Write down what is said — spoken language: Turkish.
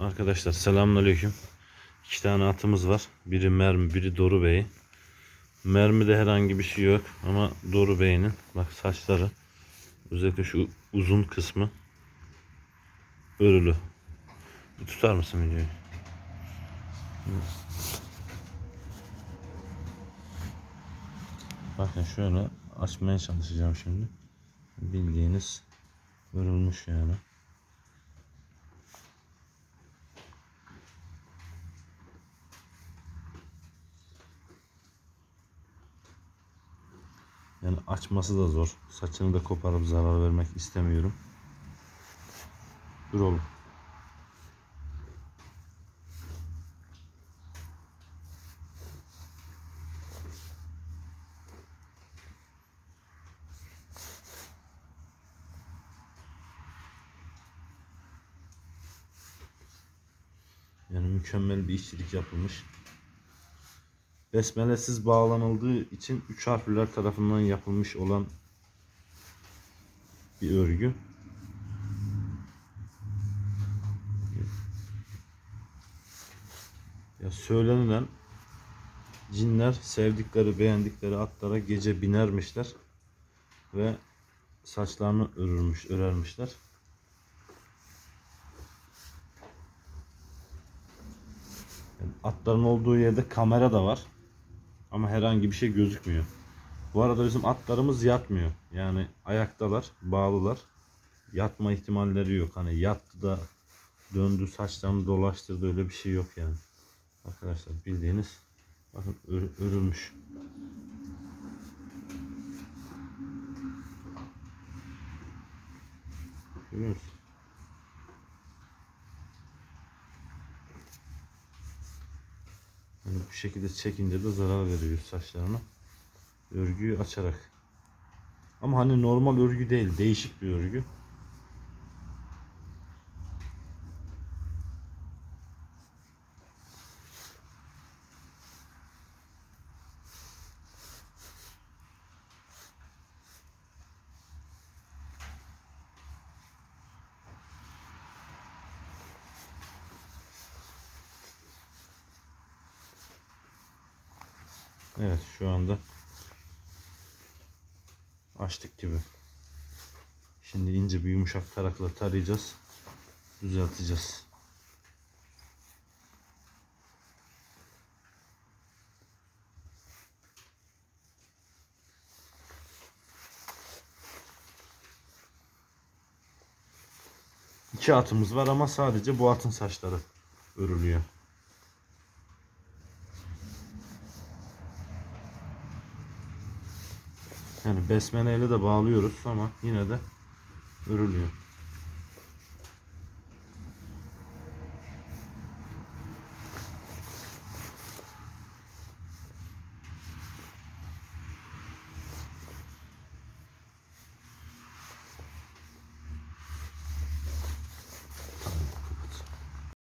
Arkadaşlar selamünaleyküm. İki tane atımız var. Biri Mermi, biri Doru Bey. Mermi'de herhangi bir şey yok ama Doru Bey'in bak saçları özellikle şu uzun kısmı örülü. Bir tutar mısın videoyu? Bakın şöyle açmaya çalışacağım şimdi. Bildiğiniz örülmüş yani. Yani açması da zor. Saçını da koparıp zarar vermek istemiyorum. Dur oğlum. Yani mükemmel bir işçilik yapılmış. Besmelesiz bağlanıldığı için üç harfler tarafından yapılmış olan bir örgü. Ya söylenilen cinler sevdikleri, beğendikleri atlara gece binermişler ve saçlarını örürmüş, örermişler. Yani atların olduğu yerde kamera da var. Ama herhangi bir şey gözükmüyor. Bu arada bizim atlarımız yatmıyor. Yani ayaktalar, bağlılar. Yatma ihtimalleri yok. Hani yattı da döndü saçlarını dolaştırdı öyle bir şey yok yani. Arkadaşlar bildiğiniz bakın ör- örülmüş. Görüyor musun? Yani bu şekilde çekince de zarar veriyor saçlarına. Örgüyü açarak. Ama hani normal örgü değil, değişik bir örgü. Evet şu anda açtık gibi. Şimdi ince bir yumuşak tarakla tarayacağız. Düzelteceğiz. İki atımız var ama sadece bu atın saçları örülüyor. Yani besmeleyle de bağlıyoruz ama yine de örülüyor.